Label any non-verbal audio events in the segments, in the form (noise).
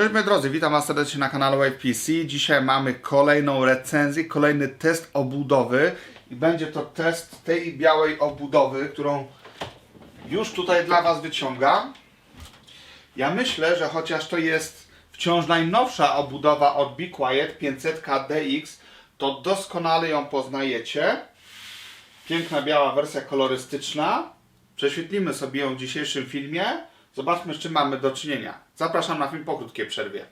Cześć moi drodzy, witam Was serdecznie na kanale Wave PC. Dzisiaj mamy kolejną recenzję, kolejny test obudowy i będzie to test tej białej obudowy, którą już tutaj dla Was wyciągam. Ja myślę, że chociaż to jest wciąż najnowsza obudowa od Be Quiet 500 DX, to doskonale ją poznajecie. Piękna biała wersja kolorystyczna. Prześwietlimy sobie ją w dzisiejszym filmie. Zobaczmy, z czym mamy do czynienia. Zapraszam na film po krótkiej przerwie.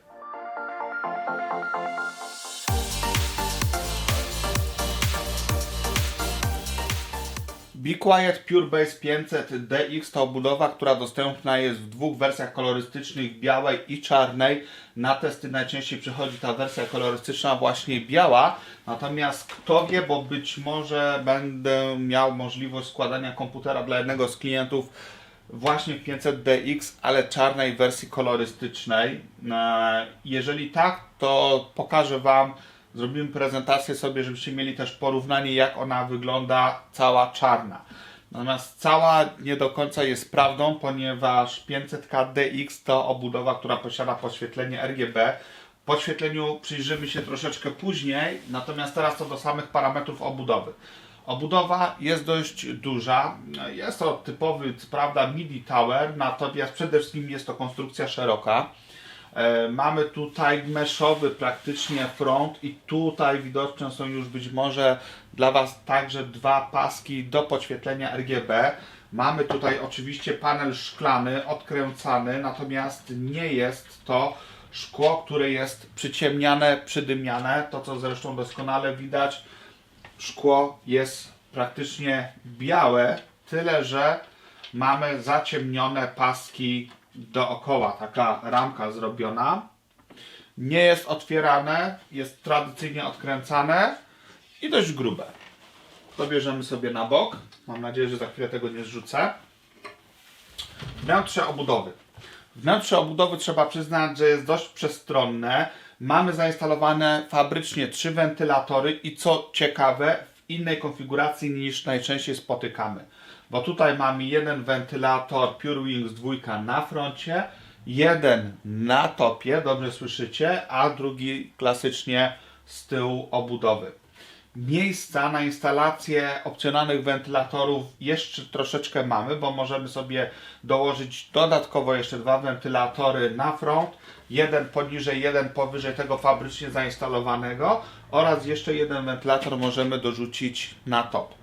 Be Quiet Pure Base 500 DX to obudowa, która dostępna jest w dwóch wersjach kolorystycznych, białej i czarnej. Na testy najczęściej przychodzi ta wersja kolorystyczna właśnie biała. Natomiast kto wie, bo być może będę miał możliwość składania komputera dla jednego z klientów właśnie w 500DX, ale czarnej wersji kolorystycznej. Jeżeli tak, to pokażę Wam, zrobimy prezentację sobie, żebyście mieli też porównanie, jak ona wygląda cała czarna. Natomiast cała nie do końca jest prawdą, ponieważ 500K DX to obudowa, która posiada podświetlenie RGB. Podświetleniu przyjrzymy się troszeczkę później, natomiast teraz co do samych parametrów obudowy. Obudowa jest dość duża. Jest to typowy, prawda, midi tower, natomiast przede wszystkim jest to konstrukcja szeroka. E, Mamy tutaj meszowy praktycznie front i tutaj widoczne są już być może dla Was także dwa paski do podświetlenia RGB. Mamy tutaj oczywiście panel szklany, odkręcany, natomiast nie jest to szkło, które jest przyciemniane, przydymiane. To co zresztą doskonale widać szkło jest praktycznie białe, tyle że mamy zaciemnione paski dookoła, taka ramka zrobiona. Nie jest otwierane, jest tradycyjnie odkręcane i dość grube. To bierzemy sobie na bok. Mam nadzieję, że za chwilę tego nie zrzucę. Wnętrze obudowy. Wnętrze obudowy trzeba przyznać, że jest dość przestronne. Mamy zainstalowane fabrycznie trzy wentylatory i co ciekawe, w innej konfiguracji niż najczęściej spotykamy. Bo tutaj mamy jeden wentylator Pure Wings 2 na froncie, jeden na topie, dobrze słyszycie, a drugi klasycznie z tyłu obudowy. Miejsca na instalację opcjonalnych wentylatorów jeszcze troszeczkę mamy, bo możemy sobie dołożyć dodatkowo jeszcze dwa wentylatory na front, jeden poniżej, jeden powyżej tego fabrycznie zainstalowanego oraz jeszcze jeden wentylator możemy dorzucić na top.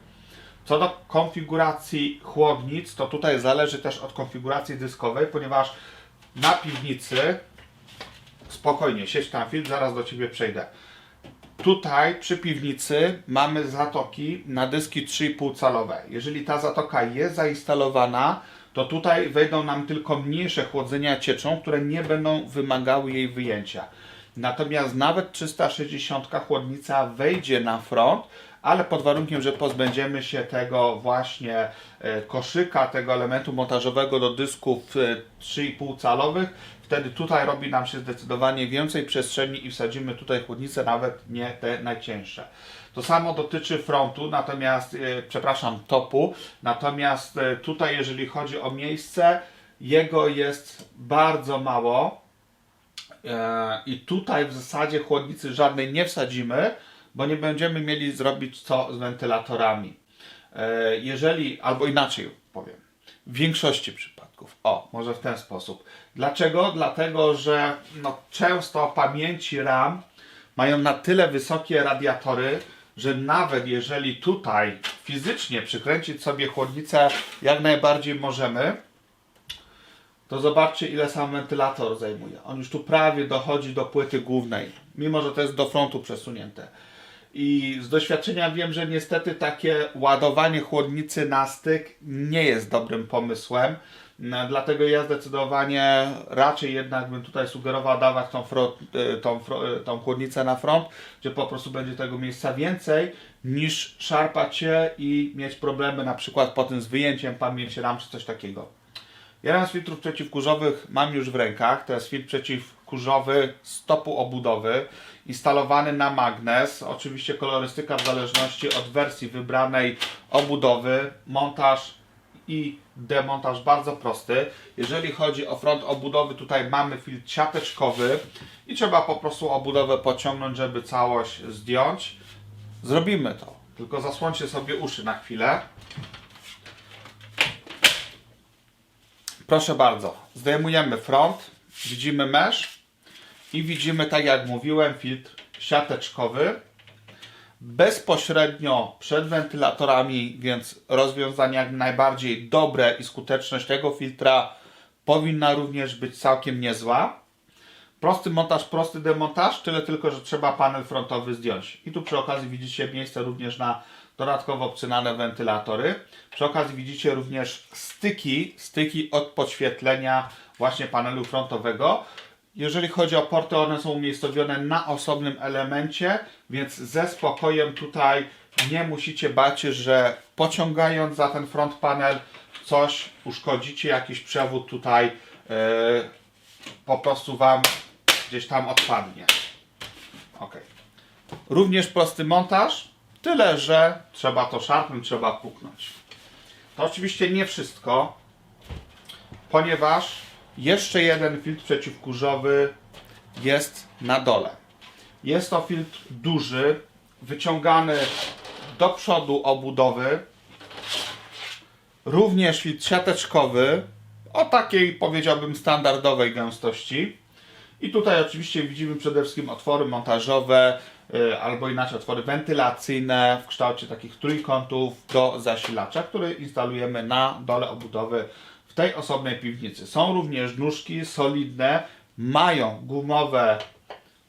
Co do konfiguracji chłodnic, to tutaj zależy też od konfiguracji dyskowej, ponieważ na piwnicy spokojnie, siedź tam film, zaraz do Ciebie przejdę. Tutaj przy piwnicy mamy zatoki na dyski 3,5 calowe. Jeżeli ta zatoka jest zainstalowana, to tutaj wejdą nam tylko mniejsze chłodzenia cieczą, które nie będą wymagały jej wyjęcia. Natomiast nawet 360 chłodnica wejdzie na front, ale pod warunkiem, że pozbędziemy się tego właśnie e, koszyka, tego elementu montażowego do dysków e, 3,5 calowych, wtedy tutaj robi nam się zdecydowanie więcej przestrzeni i wsadzimy tutaj chłodnice, nawet nie te najcięższe. To samo dotyczy frontu, natomiast, e, przepraszam, topu, natomiast e, tutaj jeżeli chodzi o miejsce, jego jest bardzo mało. E, I tutaj w zasadzie chłodnicy żadnej nie wsadzimy, bo nie będziemy mieli zrobić co z wentylatorami. E, Jeżeli, albo inaczej powiem, w większości przypadków. O, może w ten sposób. Dlaczego? Dlatego, że no, często pamięci RAM mają na tyle wysokie radiatory, że nawet jeżeli tutaj fizycznie przykręcić sobie chłodnicę jak najbardziej możemy, to zobaczcie ile sam wentylator zajmuje. On już tu prawie dochodzi do płyty głównej, mimo że to jest do frontu przesunięte. I z doświadczenia wiem, że niestety takie ładowanie chłodnicy na styk nie jest dobrym pomysłem. No, Dlatego ja zdecydowanie raczej jednak bym tutaj sugerował dawać tą, front, y, tą, y, tą chłodnicę na front, gdzie po prostu będzie tego miejsca więcej, niż szarpać się i mieć problemy na przykład potem z wyjęciem pamięci RAM czy coś takiego. Jeden z filtrów przeciwkurzowych mam już w rękach. To jest filtr przeciwkurzowy stopu obudowy, instalowany na magnes. Oczywiście kolorystyka w zależności od wersji wybranej obudowy. Montaż i demontaż bardzo prosty. Jeżeli chodzi o front obudowy, tutaj mamy filtr siateczkowy i trzeba po prostu obudowę pociągnąć, żeby całość zdjąć. Zrobimy to, tylko zasłońcie sobie uszy na chwilę. Proszę bardzo, zdejmujemy front, widzimy mesh i widzimy, tak jak mówiłem, filtr siateczkowy bezpośrednio przed wentylatorami, więc rozwiązanie jak najbardziej dobre i skuteczność tego filtra powinna również być całkiem niezła. Prosty montaż, prosty demontaż, tyle tylko, że trzeba panel frontowy zdjąć. I tu przy okazji widzicie miejsce również na dodatkowo obcynane wentylatory. Przy okazji widzicie również styki, styki od podświetlenia właśnie panelu frontowego. Jeżeli chodzi o porty, one są umiejscowione na osobnym elemencie, więc ze spokojem tutaj nie musicie bać że pociągając za ten front panel coś uszkodzicie, jakiś przewód tutaj yy, po prostu Wam gdzieś tam odpadnie. Ok. Również prosty montaż, tyle że trzeba to szarpnąć, trzeba puknąć. To oczywiście nie wszystko, ponieważ jeszcze jeden filtr przeciwkurzowy jest na dole. Jest to filtr duży, wyciągany do przodu obudowy. Również filtr siateczkowy o takiej powiedziałbym standardowej gęstości. I tutaj oczywiście widzimy przede wszystkim otwory montażowe, albo inaczej otwory wentylacyjne w kształcie takich trójkątów do zasilacza, który instalujemy na dole obudowy w tej osobnej piwnicy. Są również nóżki solidne, mają gumowe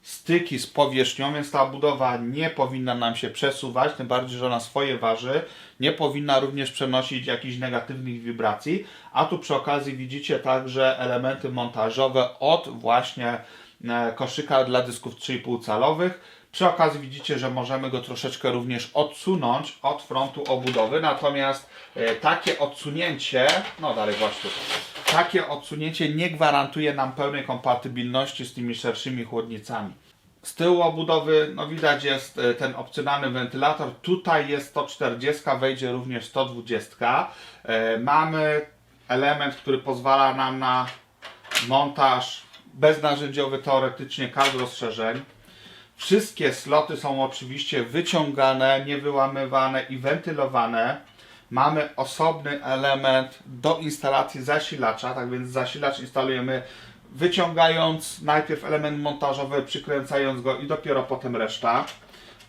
styki z powierzchnią, więc ta budowa nie powinna nam się przesuwać, tym bardziej, że ona swoje waży. Nie powinna również przenosić jakichś negatywnych wibracji. A tu przy okazji widzicie także elementy montażowe od właśnie e, koszyka dla dysków 3,5 calowych. Przy okazji widzicie, że możemy go troszeczkę również odsunąć od frontu obudowy, natomiast e, takie odsunięcie, no dalej właśnie, takie odsunięcie nie gwarantuje nam pełnej kompatybilności z tymi szerszymi chłodnicami. Z tyłu obudowy, no widać jest e, ten opcjonalny wentylator. Tutaj jest 140, wejdzie również 120. E, Mamy element, który pozwala nam na montaż beznarzędziowy teoretycznie kart rozszerzeń. Wszystkie sloty są oczywiście wyciągane, niewyłamywane i wentylowane. Mamy osobny element do instalacji zasilacza, tak więc zasilacz instalujemy wyciągając najpierw element montażowy, przykręcając go i dopiero potem reszta.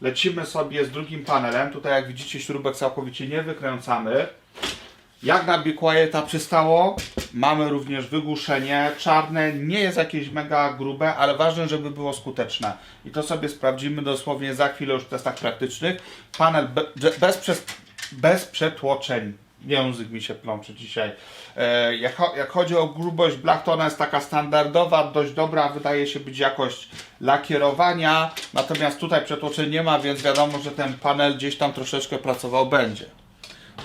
Lecimy sobie z drugim panelem. Tutaj jak widzicie śrubek całkowicie nie wykręcamy. Jak na Be przystało, mamy również wygłuszenie czarne, nie jest jakieś mega grube, ale ważne, żeby było skuteczne. I to sobie sprawdzimy dosłownie za chwilę już w testach praktycznych. Panel be, bez, przez, bez przetłoczeń. Język mi się plączy dzisiaj. E, jak, jak chodzi o grubość blach, to ona jest taka standardowa, dość dobra, wydaje się być jakość lakierowania. Natomiast tutaj przetłoczeń nie ma, więc wiadomo, że ten panel gdzieś tam troszeczkę pracował będzie.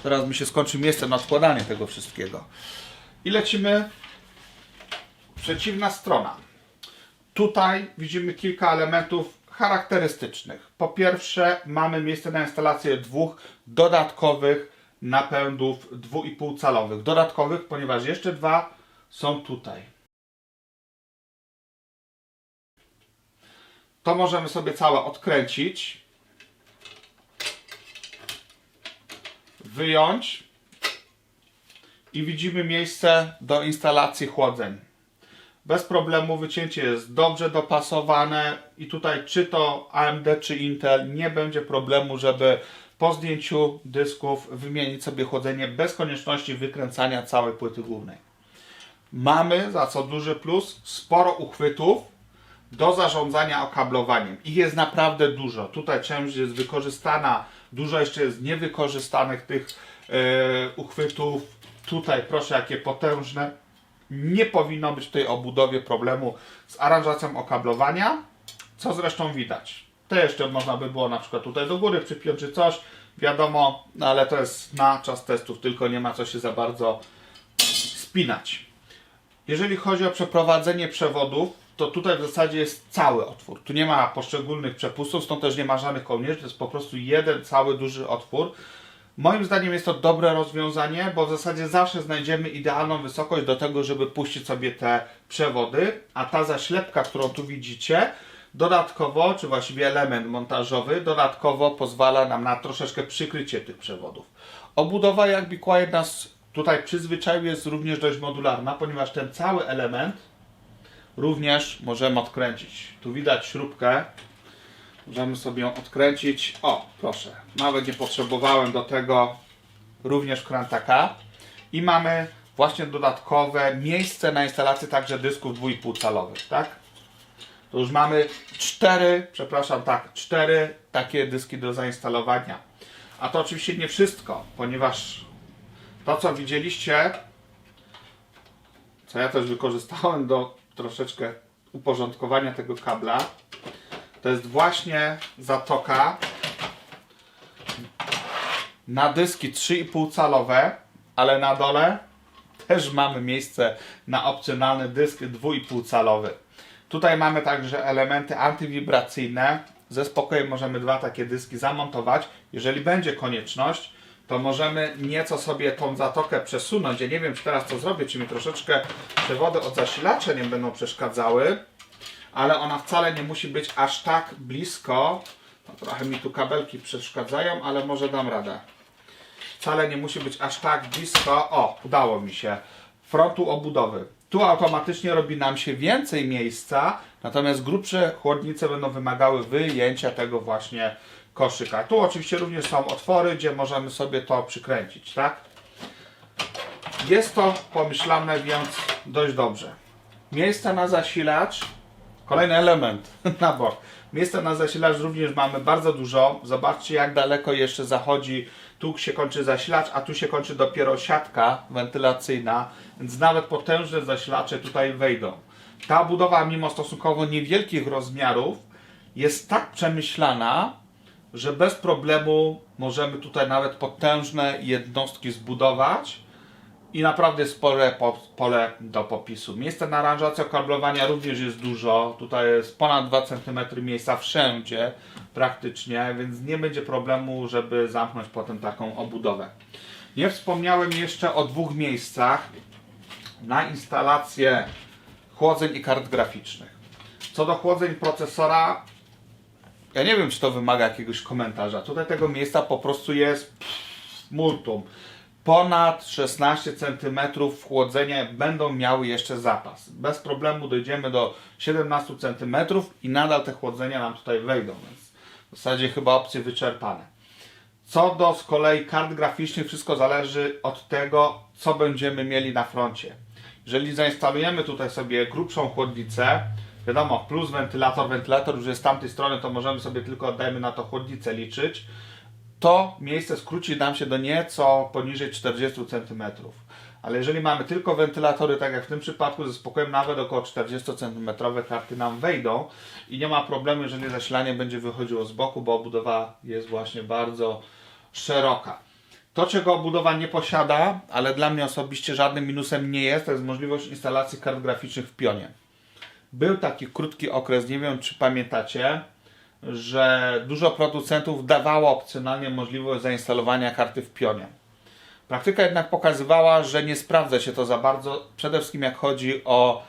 Teraz mi się skończy miejsce na odkładanie tego wszystkiego. I lecimy. Przeciwna strona. Tutaj widzimy kilka elementów charakterystycznych. Po pierwsze, mamy miejsce na instalację dwóch dodatkowych napędów 2,5 calowych. Dodatkowych, ponieważ jeszcze dwa są tutaj. To możemy sobie całe odkręcić. Wyjąć i widzimy miejsce do instalacji chłodzeń. Bez problemu wycięcie jest dobrze dopasowane i tutaj czy to AMD czy Intel nie będzie problemu, żeby po zdjęciu dysków wymienić sobie chłodzenie bez konieczności wykręcania całej płyty głównej. Mamy, za co duży plus, sporo uchwytów do zarządzania okablowaniem. Ich jest naprawdę dużo. Tutaj część jest wykorzystana, dużo jeszcze jest niewykorzystanych tych e, uchwytów. Tutaj proszę, jakie potężne. Nie powinno być w tej obudowie problemu z aranżacją okablowania, co zresztą widać. Te jeszcze można by było na przykład tutaj do góry przypiąć czy coś, wiadomo, no ale to jest na czas testów, tylko nie ma co się za bardzo spinać. Jeżeli chodzi o przeprowadzenie przewodów, to tutaj w zasadzie jest cały otwór. Tu nie ma poszczególnych przepustów, stąd też nie ma żadnych kołnierzy, to jest po prostu jeden cały duży otwór. Moim zdaniem jest to dobre rozwiązanie, bo w zasadzie zawsze znajdziemy idealną wysokość do tego, żeby puścić sobie te przewody, a ta zaślepka, którą tu widzicie, dodatkowo, czy właściwie element montażowy, dodatkowo pozwala nam na troszeczkę przykrycie tych przewodów. Obudowa, jak Quiet nas tutaj przyzwyczaił, jest również dość modularna, ponieważ ten cały element również możemy odkręcić. Tu widać śrubkę, Możemy sobie ją odkręcić. O, proszę. Nawet nie potrzebowałem do tego również krantaka. I mamy właśnie dodatkowe miejsce na instalację także dysków 2,5 calowych, tak? To już mamy cztery, przepraszam, tak, cztery takie dyski do zainstalowania. A to oczywiście nie wszystko, ponieważ to, co widzieliście, co ja też wykorzystałem do troszeczkę uporządkowania tego kabla, to jest właśnie zatoka na dyski 3,5 calowe, ale na dole też mamy miejsce na opcjonalny dysk 2,5 calowy. Tutaj mamy także elementy antywibracyjne. Ze spokojem możemy dwa takie dyski zamontować. Jeżeli będzie konieczność, to możemy nieco sobie tą zatokę przesunąć. Ja nie wiem, czy teraz to zrobię, czy mi troszeczkę przewody od zasilacza nie będą przeszkadzały ale ona wcale nie musi być aż tak blisko. No, trochę mi tu kabelki przeszkadzają, ale może dam radę. Wcale nie musi być aż tak blisko. O, udało mi się. Frontu obudowy. Tu automatycznie robi nam się więcej miejsca, natomiast grubsze chłodnice będą wymagały wyjęcia tego właśnie koszyka. Tu oczywiście również są otwory, gdzie możemy sobie to przykręcić, tak? Jest to pomyślane więc dość dobrze. Miejsca na zasilacz Kolejny element (laughs) na bok. Miejsca na zasilacz również mamy bardzo dużo. Zobaczcie jak daleko jeszcze zachodzi. Tu się kończy zasilacz, a tu się kończy dopiero siatka wentylacyjna, więc nawet potężne zasilacze tutaj wejdą. Ta budowa, mimo stosunkowo niewielkich rozmiarów, jest tak przemyślana, że bez problemu możemy tutaj nawet potężne jednostki zbudować i naprawdę spore po, pole do popisu. Miejsce na aranżację kablowania również jest dużo. Tutaj jest ponad 2 cm miejsca wszędzie praktycznie, więc nie będzie problemu, żeby zamknąć potem taką obudowę. Nie wspomniałem jeszcze o dwóch miejscach na instalację chłodzeń i kart graficznych. Co do chłodzeń procesora, ja nie wiem, czy to wymaga jakiegoś komentarza. Tutaj tego miejsca po prostu jest pff, multum ponad 16 cm chłodzenia będą miały jeszcze zapas. Bez problemu dojdziemy do 17 cm i nadal te chłodzenia nam tutaj wejdą, więc w zasadzie chyba opcje wyczerpane. Co do z kolei kart graficznych, wszystko zależy od tego, co będziemy mieli na froncie. Jeżeli zainstalujemy tutaj sobie grubszą chłodnicę, wiadomo, plus wentylator, wentylator już jest z tamtej strony, to możemy sobie tylko, oddajmy na to chłodnicę liczyć to miejsce skróci nam się do nieco poniżej 40 cm. Ale jeżeli mamy tylko wentylatory, tak jak w tym przypadku, ze spokojem nawet około 40 cm karty nam wejdą i nie ma problemu, jeżeli zasilanie będzie wychodziło z boku, bo obudowa jest właśnie bardzo szeroka. To, czego obudowa nie posiada, ale dla mnie osobiście żadnym minusem nie jest, to jest możliwość instalacji kart graficznych w pionie. Był taki krótki okres, nie wiem czy pamiętacie, że dużo producentów dawało opcjonalnie możliwość zainstalowania karty w pionie. Praktyka jednak pokazywała, że nie sprawdza się to za bardzo, przede wszystkim jak chodzi o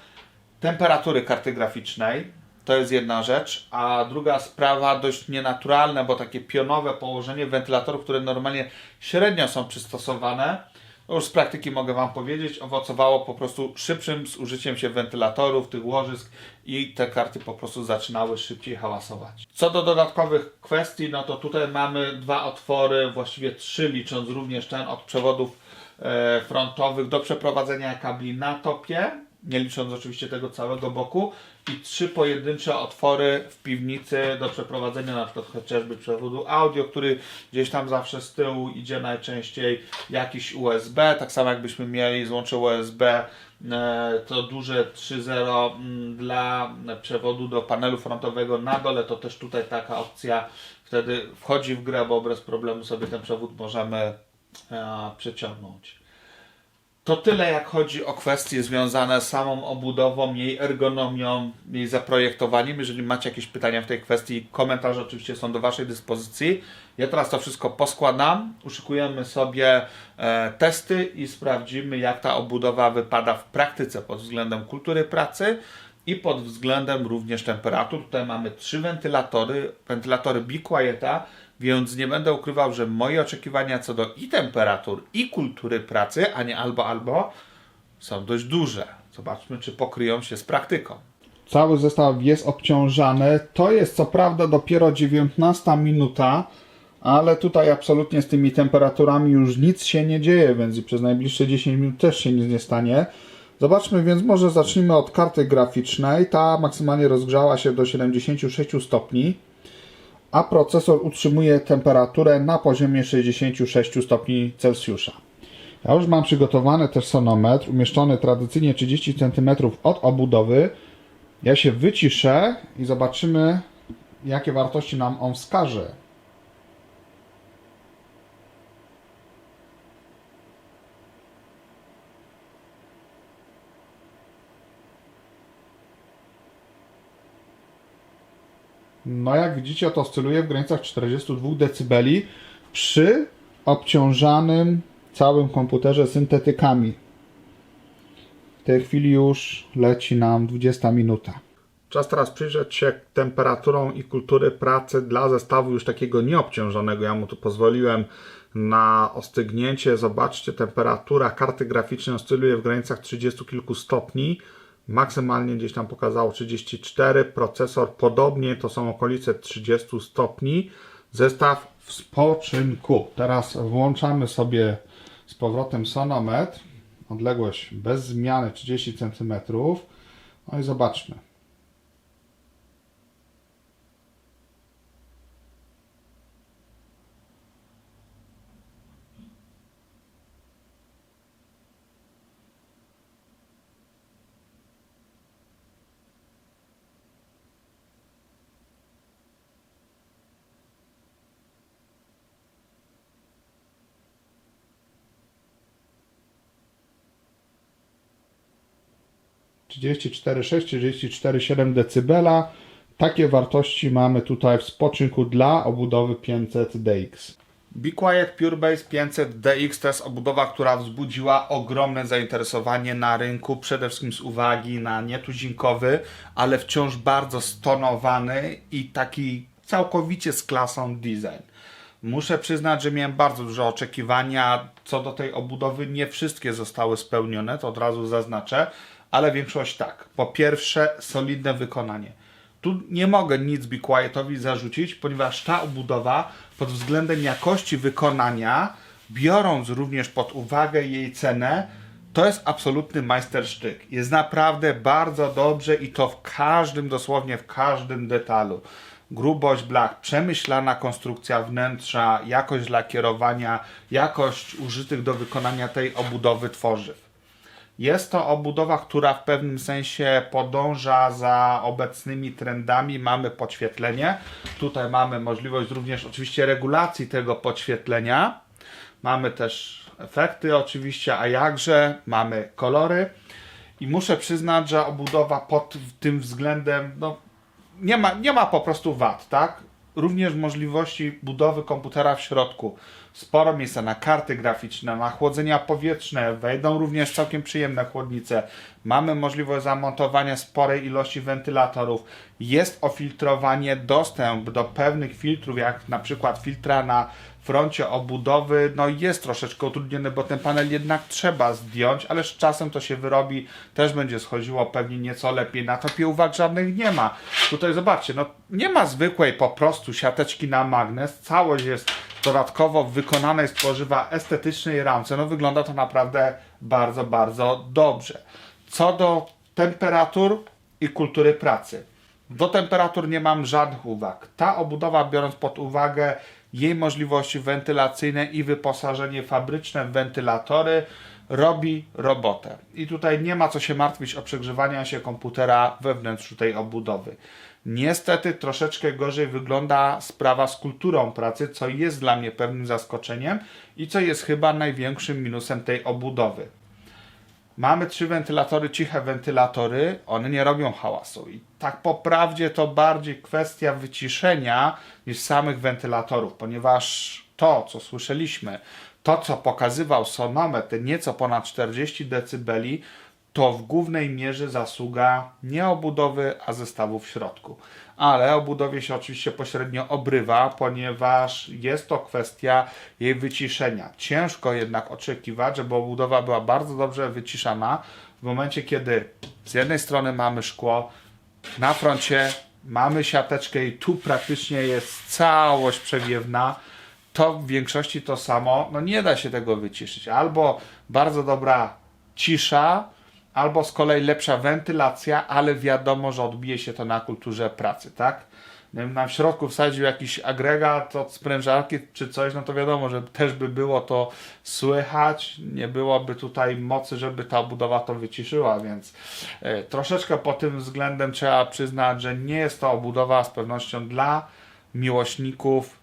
temperatury karty graficznej. To jest jedna rzecz, a druga sprawa dość nienaturalne, bo takie pionowe położenie wentylatorów, które normalnie średnio są przystosowane, już z praktyki mogę Wam powiedzieć, owocowało po prostu szybszym zużyciem się wentylatorów, tych łożysk i te karty po prostu zaczynały szybciej hałasować. Co do dodatkowych kwestii, no to tutaj mamy dwa otwory, właściwie trzy licząc również ten od przewodów e, frontowych do przeprowadzenia kabli na topie, nie licząc oczywiście tego całego boku i trzy pojedyncze otwory w piwnicy do przeprowadzenia na przykład chociażby przewodu audio, który gdzieś tam zawsze z tyłu idzie najczęściej jakiś USB, tak samo jakbyśmy mieli złącze USB e, to duże 3.0 mm, dla przewodu do panelu frontowego na dole, to też tutaj taka opcja wtedy wchodzi w grę, bo bez problemu sobie ten przewód możemy e, przeciągnąć. To tyle, jak chodzi o kwestie związane z samą obudową, jej ergonomią, jej zaprojektowaniem. Jeżeli macie jakieś pytania w tej kwestii, komentarze oczywiście są do Waszej dyspozycji. Ja teraz to wszystko poskładam, uszykujemy sobie e, testy i sprawdzimy, jak ta obudowa wypada w praktyce pod względem kultury pracy i pod względem również temperatur. Tutaj mamy trzy wentylatory, wentylatory Be Quieta, więc nie będę ukrywał, że moje oczekiwania co do i temperatur, i kultury pracy, a nie albo albo, są dość duże. Zobaczmy, czy pokryją się z praktyką. Cały zestaw jest obciążany. To jest co prawda dopiero 19 minuta, ale tutaj absolutnie z tymi temperaturami już nic się nie dzieje, więc przez najbliższe 10 minut też się nic nie stanie. Zobaczmy więc może zacznijmy od karty graficznej. Ta maksymalnie rozgrzała się do 76 stopni, a procesor utrzymuje temperaturę na poziomie 66 stopni Celsjusza. Ja już mam przygotowany też sonometr, umieszczony tradycyjnie 30 cm od obudowy. Ja się wyciszę i zobaczymy, jakie wartości nam on wskaże. No jak widzicie, to oscyluje w granicach 42 dB przy obciążanym całym komputerze syntetykami. W tej chwili już leci nam 20 minuta. Czas teraz przyjrzeć się temperaturą i kultury pracy dla zestawu już takiego nieobciążonego. Ja mu tu pozwoliłem na ostygnięcie. Zobaczcie, temperatura karty graficznej oscyluje w granicach 30 kilku stopni. Maksymalnie gdzieś tam pokazało 34. Procesor podobnie, to są okolice 30 stopni. Zestaw w spoczynku. Teraz włączamy sobie z powrotem sonometr. Odległość bez zmiany 30 cm. No i zobaczmy. Trzydzieści cztery sześć, trzydzieści cztery siedem decybela. Takie wartości mamy tutaj w spoczynku dla obudowy 500 DX. Be Quiet PureBase 500 DX to jest obudowa, która wzbudziła ogromne zainteresowanie na rynku, przede wszystkim z uwagi na nietuzinkowy, ale wciąż bardzo stonowany i taki całkowicie z klasą design. Muszę przyznać, że miałem bardzo duże oczekiwania co do tej obudowy. Nie wszystkie zostały spełnione, to od razu zaznaczę, ale większość tak. Po pierwsze, solidne wykonanie. Tu nie mogę nic Be Quietowi zarzucić, ponieważ ta obudowa pod względem jakości wykonania, biorąc również pod uwagę jej cenę, to jest absolutny majstersztyk. Jest naprawdę bardzo dobrze i to w każdym, dosłownie w każdym detalu. Grubość blach, przemyślana konstrukcja wnętrza, jakość lakierowania, jakość użytych do wykonania tej obudowy tworzyw. Jest to obudowa, która w pewnym sensie podąża za obecnymi trendami. Mamy podświetlenie. Tutaj mamy możliwość również oczywiście regulacji tego podświetlenia. Mamy też efekty oczywiście, a jakże mamy kolory. I muszę przyznać, że obudowa pod tym względem no, nie, ma, nie ma po prostu wad, tak? Również możliwości budowy komputera w środku. Sporo miejsca na karty graficzne, na chłodzenia powietrzne, wejdą również całkiem przyjemne chłodnice. Mamy możliwość zamontowania sporej ilości wentylatorów. Jest ofiltrowanie, dostęp do pewnych filtrów, jak na przykład filtra na froncie obudowy, no jest troszeczkę utrudniony, bo ten panel jednak trzeba zdjąć, ale z czasem to się wyrobi, też będzie schodziło pewnie nieco lepiej. Na topie uwag żadnych nie ma. Tutaj zobaczcie, no nie ma zwykłej po prostu siateczki na magnes, całość jest dodatkowo w wykonanej z tworzywa estetycznej ramce. No wygląda to naprawdę bardzo, bardzo dobrze. Co do temperatur i kultury pracy. Do temperatur nie mam żadnych uwag. Ta obudowa, biorąc pod uwagę jej możliwości wentylacyjne i wyposażenie fabryczne w wentylatory, robi robotę. I tutaj nie ma co się martwić o przegrzewanie się komputera we wnętrzu tej obudowy. Niestety troszeczkę gorzej wygląda sprawa z kulturą pracy, co jest dla mnie pewnym zaskoczeniem i co jest chyba największym minusem tej obudowy. Mamy trzy wentylatory, ciche wentylatory, one nie robią hałasu. I tak po prawdzie to bardziej kwestia wyciszenia niż samych wentylatorów, ponieważ to, co słyszeliśmy, to, co pokazywał sonometr, nieco ponad 40 dB, to w głównej mierze zasługa nie obudowy, a zestawu w środku. Ale o budowie się oczywiście pośrednio obrywa, ponieważ jest to kwestia jej wyciszenia. Ciężko jednak oczekiwać, żeby obudowa była bardzo dobrze wyciszana w momencie, kiedy z jednej strony mamy szkło, na froncie mamy siateczkę i tu praktycznie jest całość przewiewna, to w większości to samo, no nie da się tego wyciszyć. Albo bardzo dobra cisza, albo z kolei lepsza wentylacja, ale wiadomo, że odbije się to na kulturze pracy, tak? W środku wsadził jakiś agregat od sprężarki czy coś, no to wiadomo, że też by było to słychać, nie byłoby tutaj mocy, żeby ta budowa to wyciszyła, więc e, troszeczkę pod tym względem trzeba przyznać, że nie jest to obudowa z pewnością dla miłośników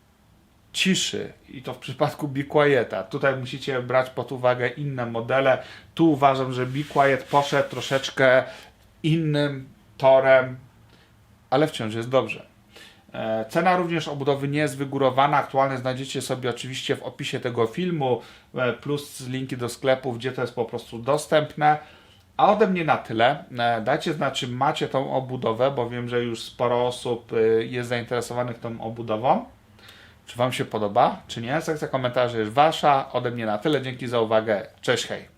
ciszy i to w przypadku Be Quieta. Tutaj musicie brać pod uwagę inne modele. Tu uważam, że Be Quiet poszedł troszeczkę innym torem, ale wciąż jest dobrze. E, Cena również obudowy nie jest wygórowana. Aktualnie znajdziecie sobie oczywiście w opisie tego filmu, e, plus linki do sklepów, gdzie to jest po prostu dostępne. A ode mnie na tyle. E, Dajcie znać, czy macie tą obudowę, bo wiem, że już sporo osób jest zainteresowanych tą obudową. Czy Wam się podoba, czy nie? Sekcja komentarzy jest Wasza. Ode mnie na tyle. Dzięki za uwagę. Cześć, hej.